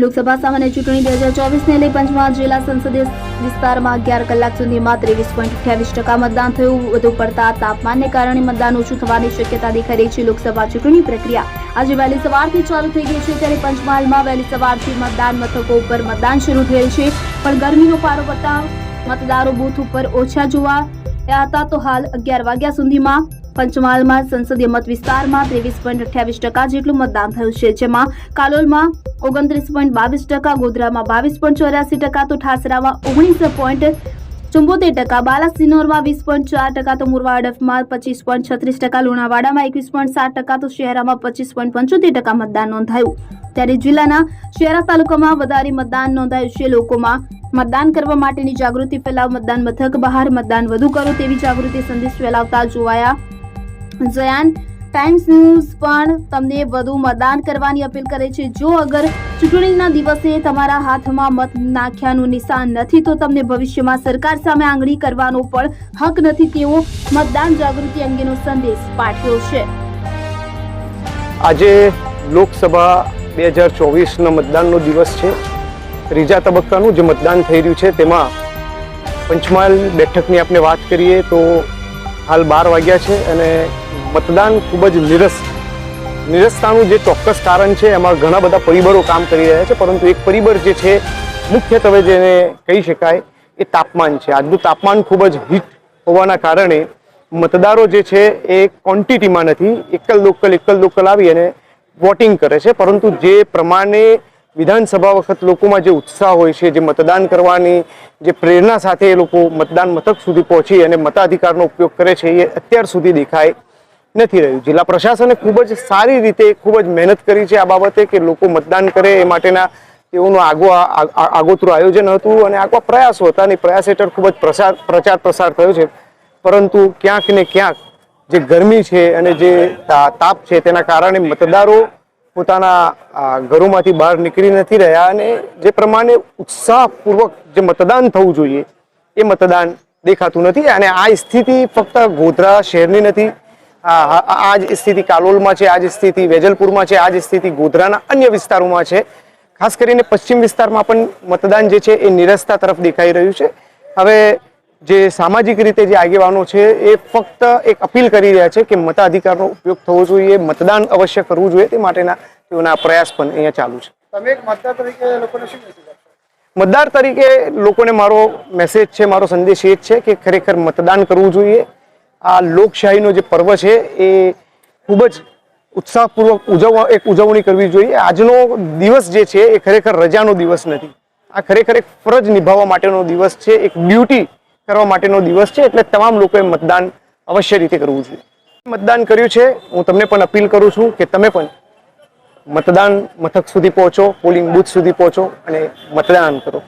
લોકસભા સામાન્ય ચૂંટણી બે હજાર ચોવીસને લઈ પંચમહાલ જિલ્લા સંસદીય વિસ્તારમાં અગિયાર કલાક સુધીમાં ત્રેવીસ પોઈન્ટ અઠ્યાવીસ ટકા મતદાન થયું. વધુ પડતા તાપમાનને કારણે મતદાન ઓછું થવાની શક્યતા દેખાઈ રહી છે. લોકસભા ચૂંટણી પ્રક્રિયા આજે વહેલી સવારથી ચાલુ થઈ ગઈ છે ત્યારે પંચમહાલમાં વહેલી સવારથી મતદાન મથકો ઉપર મતદાન શરૂ થયેલ છે. પણ ગરમીનો પારો પડતા મતદારો બૂથ ઉપર ઓછા જોવા હતા. તો હાલ અગિયાર વાગ્યા સુધીમાં પંચમહાલમાં સંસદીય મત વિસ્તારમાં ત્રેવીસ પોઈન્ટ અઠ્યાવીસ ટકા જેટલું મતદાન થયું છે. જેમાં કાલોલમાં ઓગણત્રીસ પોઈન્ટ બાવીસ ટકા, ગોધરામાં બાવીસ પોઈન્ટ ચોર્યાસી ટકા, તો ઠાસરામાં ઓગણીસ પોઈન્ટ ચુંબોતેર ટકા બાલાસિનોરમાં વીસ પોઈન્ટ ચાર ટકા, તો મુરવાડફમાં પચીસ પોઈન્ટ છત્રીસ ટકા, લુણાવાડામાં એકવીસ પોઈન્ટ સાત ટકા, તો શહેરામાં પચીસ પોઈન્ટ પંચોતેર ટકા મતદાન નોંધાયું. ત્યારે જિલ્લાના શહેરા તાલુકામાં વધારે મતદાન નોંધાયું છે. લોકોમાં મતદાન કરવા માટેની જાગૃતિ ફેલાવ, મતદાન મથક બહાર મતદાન વધુ કરો તેવી જાગૃતિ સંદેશ ફેલાવતા જોવાયા જયાન ટાઈમ્સ ન્યૂઝ પણ તમને વધુ મતદાન કરવાની અપીલ કરે છે. જો અગર ચૂંટણીના દિવસે તમારા હાથમાં મત નાખ્યાનું નિશાન નથી, તો તમને ભવિષ્યમાં સરકાર સામે આંગળી કરવાનો પણ હક નથી. તેવો મતદાન જાગૃતિ અંગેનો સંદેશ પાઠવ્યો છે. આજે લોકસભા બે હજાર ચોવીસનો મતદાનનો દિવસ છે. ત્રીજા તબક્કાનું જે મતદાન થઈ રહ્યું છે, તેમાં પંચમહાલ બેઠકની આપણે વાત કરીએ તો હાલ બાર વાગ્યા છે અને મતદાન ખૂબ જ નિરસ નિરસતાનું જે ચોક્કસ કારણ છે, એમાં ઘણા બધા પરિબળો કામ કરી રહ્યા છે, પરંતુ એક પરિબળ જે છે, મુખ્યત્વે જેને કહી શકાય, એ તાપમાન છે. આજનું તાપમાન ખૂબ જ હીટ હોવાના કારણે મતદારો જે છે, એ ક્વોન્ટિટીમાં નથી એકલ લોકલ એકલ લોકલ આવી અને વોટિંગ કરે છે, પરંતુ જે પ્રમાણે વિધાનસભા વખત લોકોમાં જે ઉત્સાહ હોય છે, જે મતદાન કરવાની જે પ્રેરણા સાથે એ લોકો મતદાન મથક સુધી પહોંચી અને મતાધિકારનો ઉપયોગ કરે છે, એ અત્યાર સુધી દેખાય નથી રહ્યું. જિલ્લા પ્રશાસને ખૂબ જ સારી રીતે, ખૂબ જ મહેનત કરી છે આ બાબતે કે લોકો મતદાન કરે એ માટેના તેઓનું આગો આ- આ- આગોતરું આયોજન હતું અને આગવા પ્રયાસો હતા અને પ્રયાસ હેઠળ ખૂબ જ પ્રસાર, પ્રચાર પ્રસાર થયો છે. પરંતુ ક્યાંક ને ક્યાંક જે ગરમી છે અને જે તાપ છે તેના કારણે મતદારો પોતાના ઘરોમાંથી બહાર નીકળી નથી રહ્યા અને જે પ્રમાણે ઉત્સાહપૂર્વક જે મતદાન થવું જોઈએ, એ મતદાન દેખાતું નથી અને આ સ્થિતિ ફક્ત ગોધરા શહેરની નથી. આ જ સ્થિતિ કાલોલમાં છે, આ જ સ્થિતિ વેજલપુરમાં છે, આ જ સ્થિતિ ગોધરાના અન્ય વિસ્તારોમાં છે. ખાસ કરીને પશ્ચિમ વિસ્તારમાં પણ મતદાન જે છે એ નિરસતા તરફ દેખાઈ રહ્યું છે. હવે જે સામાજિક રીતે જે આગેવાનો છે એ ફક્ત એક અપીલ કરી રહ્યા છે કે મતાધિકારનો ઉપયોગ થવો જોઈએ મતદાન અવશ્ય કરવું જોઈએ તે માટેના તેઓના પ્રયાસ પણ અહીંયા ચાલુ છે. તમે એક મતદાર તરીકે લોકોને શું મતદાર તરીકે લોકોને મારો મેસેજ છે મારો સંદેશ એ જ છે કે ખરેખર મતદાન કરવું જોઈએ. આ લોકશાહીનો જે પર્વ છે એ ખૂબ જ ઉત્સાહપૂર્વક ઉજવવા એક ઉજવણી કરવી જોઈએ. આજનો દિવસ જે છે એ ખરેખર રજાનો દિવસ નથી. આ ખરેખર એક ફરજ નિભાવવા માટેનો દિવસ છે એક ડ્યુટી કરવા માટેનો દિવસ છે એટલે તમામ લોકોએ મતદાન અવશ્ય રીતે કરવું જોઈએ. મતદાન કર્યું છે, હું તમને પણ અપીલ કરું છું કે તમે પણ મતદાન મથક સુધી પહોંચો, પોલિંગ બૂથ સુધી પહોંચો અને મતદાન કરો.